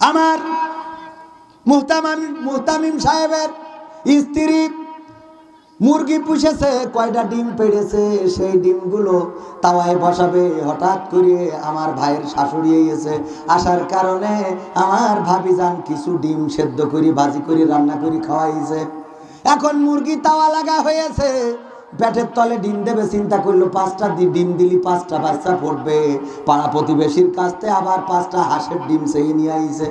আমার মুহতামিম মুহতামিম সাহেবের স্ত্রী মুরগি পুষেছে, কয়টা ডিম পেড়েছে, সেই ডিমগুলো তাওয়ায় বসাবে, হঠাৎ করে আমার ভাইয়ের শাশুড়ি এসে আসার কারণে আমার ভাবি যান কিছু ডিম সেদ্ধ করি ভাজি করে, রান্না করি খাওয়াইছে। এখন মুরগি তাওয়া লাগা হয়েছে। পেটের তলে ডিম দেবে, চিন্তা করল পাঁচটা ডিম দিলি পাঁচটা বাচ্চা পড়বে। পাড়া প্রতিবেশীর কাছতে আবার পাঁচটা হাঁসের ডিম সেই নিয়ে আইছে।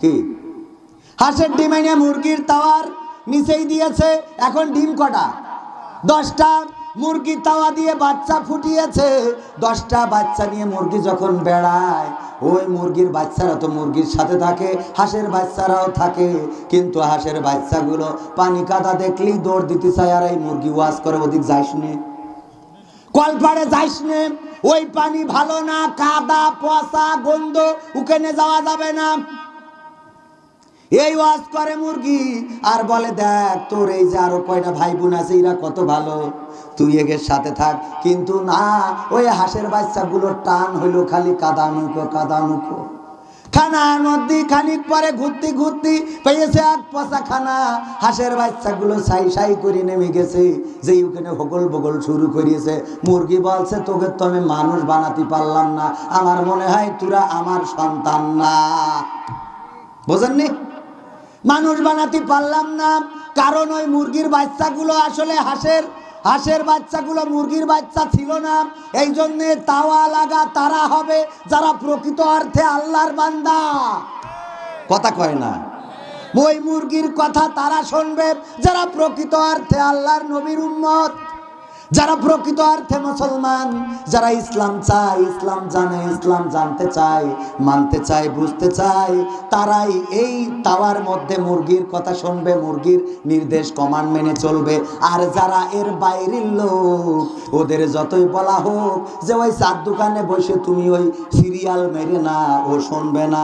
কি? হাঁসের ডিম এনে মুরগির তাওয়ার নিচেই দিয়েছে, এখন ডিম কটা? দশটা। মুরগি তাওয়া দিয়ে বাচ্চা ফুটিয়েছে, দশটা বাচ্চা নিয়ে মুরগি যখন বেড়ায়, ওই মুরগির বাচ্চারা তো মুরগির সাথে থাকে, হাঁসের বাচ্চারাও থাকে। কিন্তু হাঁসের বাচ্চাগুলো পানি কাদা দেখলেই দৌড় দিতে চায় আর এই মুরগি ওয়াজ করে ওদিক যাইস নে। কলপাড়ে যাইস নে। ওই পানি ভালো না, কাদা, পচা, গন্ধ ওখানে যাওয়া যাবে না। এই ওয়াজ করে মুরগি। আর বলে, দেখ, তোর এই যে আরও কয়টা ভাই বোন আছে, এরা কত ভালো। তুই এগের সাথে থাক। কিন্তু না, ওই হাঁসের বাচ্চাগুলোর টান হইল খালি কাদানুকো কাদানুকো। খানার মধ্যে খানিক পরে ঘুরতে ঘুরতে পেয়েছে এক পচা খানা। হাঁসের বাচ্চাগুলো সাই সাই করে নেমে গেছে যে ওখানে হগল বগল শুরু করিয়েছে। মুরগি বলছে, তোকে তো আমি মানুষ বানাতে পারলাম না। আমার মনে হয় তোরা আমার সন্তান না। বোঝেননি? মানুষ বানাতে পারলাম না। কারণ ওই মুরগির বাচ্চাগুলো আসলে হাঁসের হাঁসের বাচ্চাগুলো মুরগির বাচ্চা ছিল না। এই জন্যে তাওয়া লাগা তারা হবে যারা প্রকৃত অর্থে আল্লাহর বান্দা। কথা কয় না। ওই মুরগির কথা তারা শুনবে যারা প্রকৃত অর্থে আল্লাহর নবীর উম্মত। যারা প্রকৃত অর্থে মুসলমান, যারা ইসলাম চায়, ইসলাম জানে, ইসলাম জানতে চায়, মানতে চায়, বুঝতে চায়, তারাই এই তাওয়ার মধ্যে মুরগির কথা শুনবে, মুরগির নির্দেশ, কমান্ড মেনে চলবে। আর যারা এর বাইরের লোক, ওদের যতই বলা হোক যে, ওই চার দোকানে বসে তুমি ওই সিরিয়াল মেরে না, ও শুনবে না।